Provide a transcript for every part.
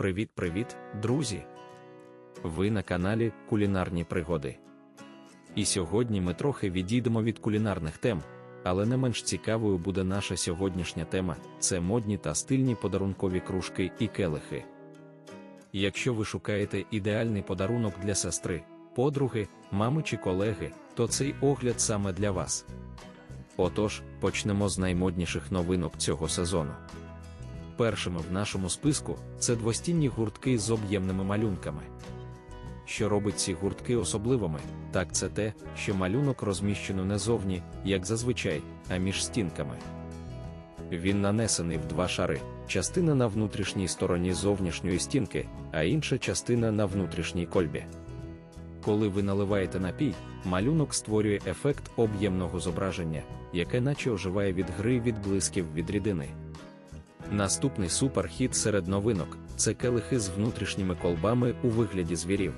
Привіт-привіт, друзі! Ви на каналі Кулінарні Пригоди. І сьогодні ми трохи відійдемо від кулінарних тем, але не менш цікавою буде наша сьогоднішня тема це модні та стильні подарункові кружки і келихи. Якщо ви шукаєте ідеальний подарунок для сестри, подруги, мами чи колеги, то цей огляд саме для вас. Отож, почнемо з наймодніших новинок цього сезону. Першими в нашому списку це двостінні гуртки з об'ємними малюнками. Що робить ці гуртки особливими, так це те, що малюнок розміщено не зовні, як зазвичай, а між стінками. Він нанесений в два шари: частина на внутрішній стороні зовнішньої стінки, а інша частина на внутрішній кольбі. Коли ви наливаєте напій, малюнок створює ефект об'ємного зображення, яке наче оживає від гри відблисків від рідини. Наступний суперхіт серед новинок це келихи з внутрішніми колбами у вигляді звірів.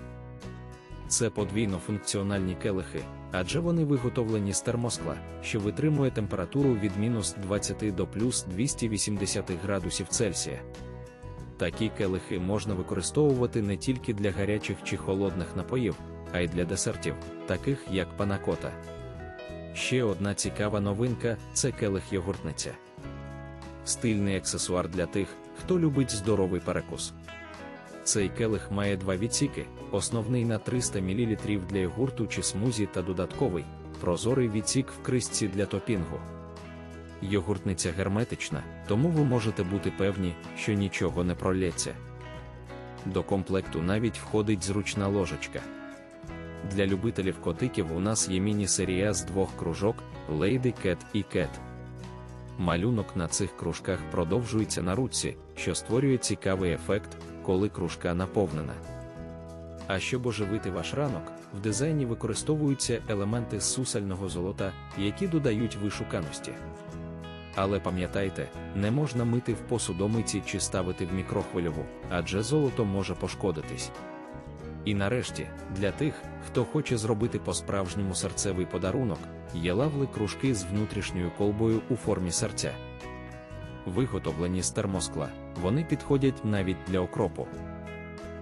Це подвійно функціональні келихи, адже вони виготовлені з термоскла, що витримує температуру від мінус 20 до плюс 280 градусів Цельсія. Такі келихи можна використовувати не тільки для гарячих чи холодних напоїв, а й для десертів, таких як панакота. Ще одна цікава новинка це келих йогуртниця. Стильний аксесуар для тих, хто любить здоровий перекус. Цей келих має два відсіки: основний на 300 мл для йогурту чи смузі та додатковий, прозорий відсік в крисці для топінгу. Йогуртниця герметична, тому ви можете бути певні, що нічого не пролється. До комплекту навіть входить зручна ложечка. Для любителів котиків у нас є міні-серія з двох кружок Lady Cat і Cat. Малюнок на цих кружках продовжується на руці, що створює цікавий ефект, коли кружка наповнена. А щоб оживити ваш ранок, в дизайні використовуються елементи сусального золота, які додають вишуканості. Але пам'ятайте, не можна мити в посудомиці чи ставити в мікрохвильову, адже золото може пошкодитись. І нарешті, для тих, хто хоче зробити по-справжньому серцевий подарунок, є лавли кружки з внутрішньою колбою у формі серця. Виготовлені з термоскла, вони підходять навіть для окропу.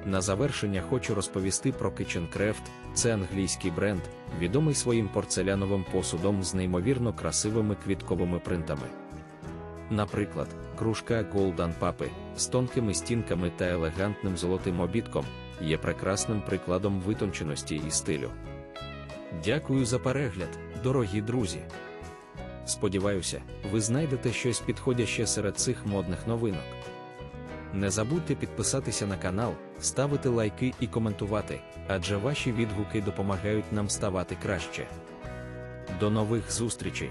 На завершення хочу розповісти про Kitchen Craft. Це англійський бренд, відомий своїм порцеляновим посудом з неймовірно красивими квітковими принтами. Наприклад, кружка Golden Papi з тонкими стінками та елегантним золотим обідком є прекрасним прикладом витонченості і стилю. Дякую за перегляд, дорогі друзі! Сподіваюся, ви знайдете щось підходяще серед цих модних новинок. Не забудьте підписатися на канал, ставити лайки і коментувати, адже ваші відгуки допомагають нам ставати краще. До нових зустрічей!